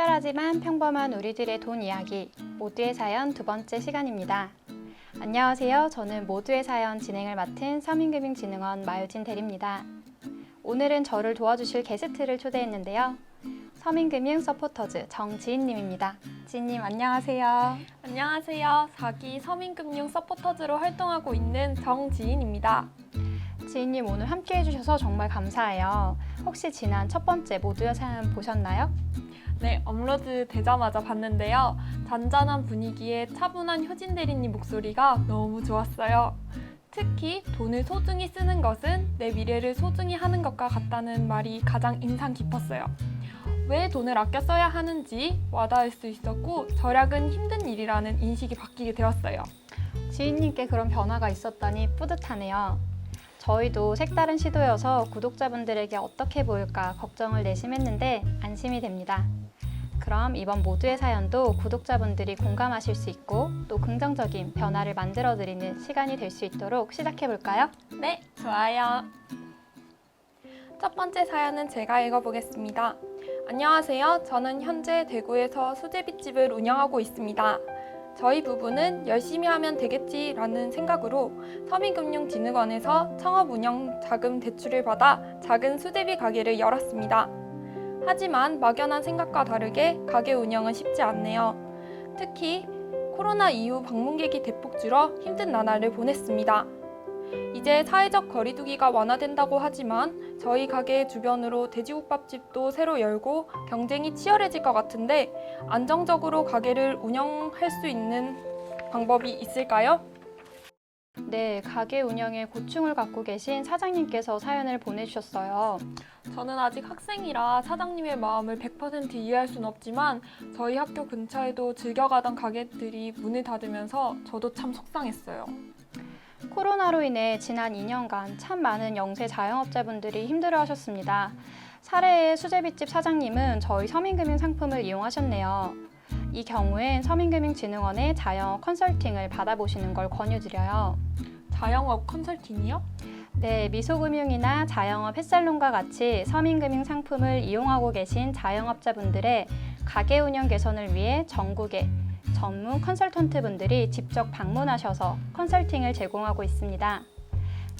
특별하지만 평범한 우리들의 돈 이야기 모두의 사연 두 번째 시간입니다. 안녕하세요. 저는 모두의 사연 진행을 맡은 서민금융진흥원 마유진 대리입니다. 오늘은 저를 도와주실 게스트를 초대했는데요. 서민금융 서포터즈 정지인님입니다. 지인님 안녕하세요. 안녕하세요. 4기 서민금융 서포터즈로 활동하고 있는 정지인입니다. 지인님 오늘 함께 해주셔서 정말 감사해요. 혹시 지난 첫 번째 모두의 사연 보셨나요? 네, 업로드 되자마자 봤는데요. 잔잔한 분위기에 차분한 효진 대리님 목소리가 너무 좋았어요. 특히 돈을 소중히 쓰는 것은 내 미래를 소중히 하는 것과 같다는 말이 가장 인상 깊었어요. 왜 돈을 아껴 써야 하는지 와닿을 수 있었고 절약은 힘든 일이라는 인식이 바뀌게 되었어요. 지인님께 그런 변화가 있었다니 뿌듯하네요. 저희도 색다른 시도여서 구독자분들에게 어떻게 보일까 걱정을 내심했는데 안심이 됩니다. 그럼 이번 모두의 사연도 구독자분들이 공감하실 수 있고 또 긍정적인 변화를 만들어 드리는 시간이 될 수 있도록 시작해 볼까요? 네, 좋아요. 첫 번째 사연은 제가 읽어보겠습니다. 안녕하세요. 저는 현재 대구에서 수제비집을 운영하고 있습니다. 저희 부부는 열심히 하면 되겠지라는 생각으로 서민금융진흥원에서 창업 운영 자금 대출을 받아 작은 수제비 가게를 열었습니다. 하지만 막연한 생각과 다르게 가게 운영은 쉽지 않네요. 특히 코로나 이후 방문객이 대폭 줄어 힘든 나날을 보냈습니다. 이제 사회적 거리두기가 완화된다고 하지만 저희 가게 주변으로 돼지국밥집도 새로 열고 경쟁이 치열해질 것 같은데 안정적으로 가게를 운영할 수 있는 방법이 있을까요? 네, 가게 운영에 고충을 갖고 계신 사장님께서 사연을 보내주셨어요. 저는 아직 학생이라 사장님의 마음을 100% 이해할 수는 없지만 저희 학교 근처에도 즐겨가던 가게들이 문을 닫으면서 저도 참 속상했어요. 코로나로 인해 지난 2년간 참 많은 영세 자영업자분들이 힘들어 하셨습니다. 사례의 수제비집 사장님은 저희 서민금융 상품을 이용하셨네요. 이 경우엔 서민금융진흥원의 자영업 컨설팅을 받아보시는 걸 권유드려요. 자영업 컨설팅이요? 네, 미소금융이나 자영업 햇살론과 같이 서민금융 상품을 이용하고 계신 자영업자분들의 가게 운영 개선을 위해 전국에 전문 컨설턴트 분들이 직접 방문하셔서 컨설팅을 제공하고 있습니다.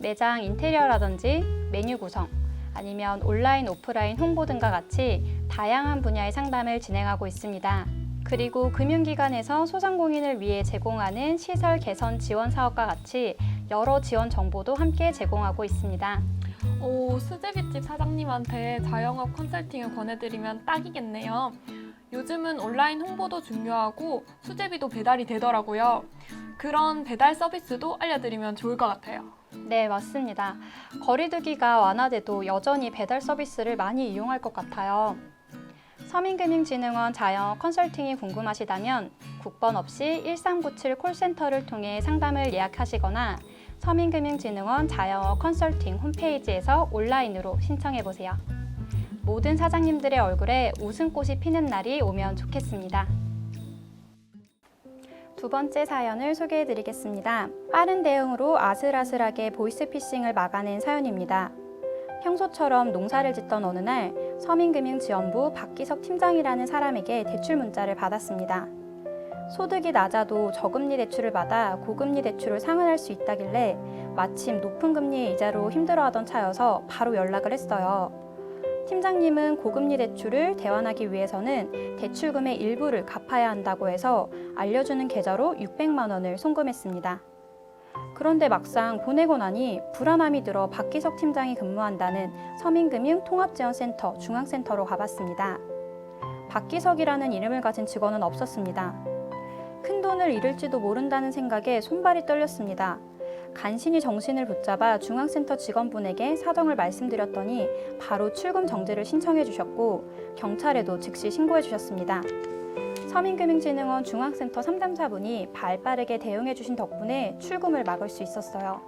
매장 인테리어라든지 메뉴 구성, 아니면 온라인, 오프라인 홍보 등과 같이 다양한 분야의 상담을 진행하고 있습니다. 그리고 금융기관에서 소상공인을 위해 제공하는 시설 개선 지원 사업과 같이 여러 지원 정보도 함께 제공하고 있습니다. 오, 수제비집 사장님한테 자영업 컨설팅을 권해드리면 딱이겠네요. 요즘은 온라인 홍보도 중요하고 수제비도 배달이 되더라고요. 그런 배달 서비스도 알려드리면 좋을 것 같아요. 네, 맞습니다. 거리두기가 완화돼도 여전히 배달 서비스를 많이 이용할 것 같아요. 서민금융진흥원 자영업 컨설팅이 궁금하시다면 국번 없이 1397 콜센터를 통해 상담을 예약하시거나 서민금융진흥원 자영업 컨설팅 홈페이지에서 온라인으로 신청해 보세요. 모든 사장님들의 얼굴에 웃음꽃이 피는 날이 오면 좋겠습니다. 두 번째 사연을 소개해 드리겠습니다. 빠른 대응으로 아슬아슬하게 보이스피싱을 막아낸 사연입니다. 평소처럼 농사를 짓던 어느 날 서민금융지원부 박기석 팀장이라는 사람에게 대출 문자를 받았습니다. 소득이 낮아도 저금리 대출을 받아 고금리 대출을 상환할 수 있다길래 마침 높은 금리의 이자로 힘들어하던 차여서 바로 연락을 했어요. 팀장님은 고금리 대출을 대환하기 위해서는 대출금의 일부를 갚아야 한다고 해서 알려주는 계좌로 600만 원을 송금했습니다. 그런데 막상 보내고 나니 불안함이 들어 박기석 팀장이 근무한다는 서민금융 통합지원센터 중앙센터로 가봤습니다. 박기석이라는 이름을 가진 직원은 없었습니다. 큰 돈을 잃을지도 모른다는 생각에 손발이 떨렸습니다. 간신히 정신을 붙잡아 중앙센터 직원분에게 사정을 말씀드렸더니 바로 출금 정지를 신청해 주셨고 경찰에도 즉시 신고해 주셨습니다. 서민금융진흥원 중앙센터 상담사분이 발 빠르게 대응해 주신 덕분에 출금을 막을 수 있었어요.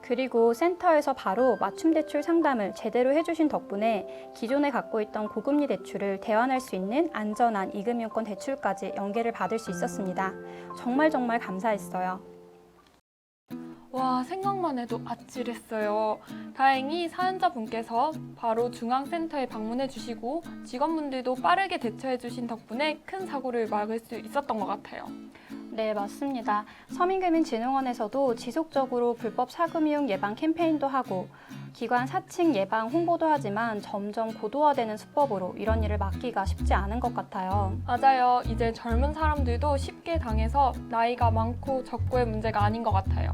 그리고 센터에서 바로 맞춤 대출 상담을 제대로 해주신 덕분에 기존에 갖고 있던 고금리 대출을 대환할 수 있는 안전한 이금융권 대출까지 연계를 받을 수 있었습니다. 정말 정말 감사했어요. 와, 생각만 해도 아찔했어요. 다행히 사연자분께서 바로 중앙센터에 방문해 주시고 직원분들도 빠르게 대처해 주신 덕분에 큰 사고를 막을 수 있었던 것 같아요. 네, 맞습니다. 서민금융진흥원에서도 지속적으로 불법 사금융 예방 캠페인도 하고 기관 사칭 예방 홍보도 하지만 점점 고도화되는 수법으로 이런 일을 막기가 쉽지 않은 것 같아요. 맞아요. 이제 젊은 사람들도 쉽게 당해서 나이가 많고 적고의 문제가 아닌 것 같아요.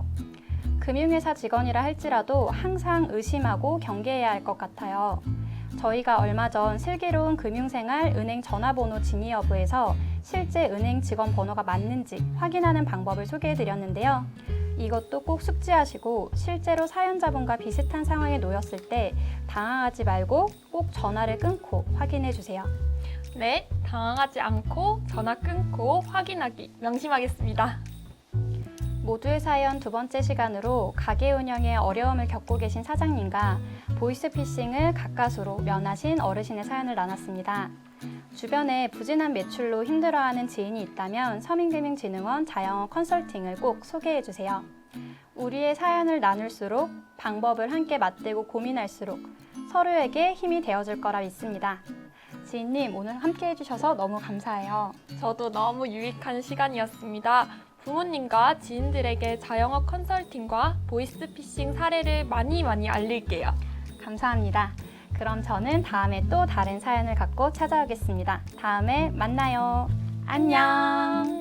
금융회사 직원이라 할지라도 항상 의심하고 경계해야 할 것 같아요. 저희가 얼마 전 슬기로운 금융생활 은행 전화번호 진위 여부에서 실제 은행 직원 번호가 맞는지 확인하는 방법을 소개해 드렸는데요. 이것도 꼭 숙지하시고 실제로 사연자분과 비슷한 상황에 놓였을 때 당황하지 말고 꼭 전화를 끊고 확인해 주세요. 네, 당황하지 않고 전화 끊고 확인하기 명심하겠습니다. 모두의 사연 두 번째 시간으로 가게 운영에 어려움을 겪고 계신 사장님과 보이스피싱을 가까스로 면하신 어르신의 사연을 나눴습니다. 주변에 부진한 매출로 힘들어하는 지인이 있다면 서민금융진흥원 자영업 컨설팅을 꼭 소개해 주세요. 우리의 사연을 나눌수록 방법을 함께 맞대고 고민할수록 서로에게 힘이 되어줄 거라 믿습니다. 지인님 오늘 함께 해주셔서 너무 감사해요. 저도 너무 유익한 시간이었습니다. 부모님과 지인들에게 자영업 컨설팅과 보이스피싱 사례를 많이 많이 알릴게요. 감사합니다. 그럼 저는 다음에 또 다른 사연을 갖고 찾아오겠습니다. 다음에 만나요. 안녕.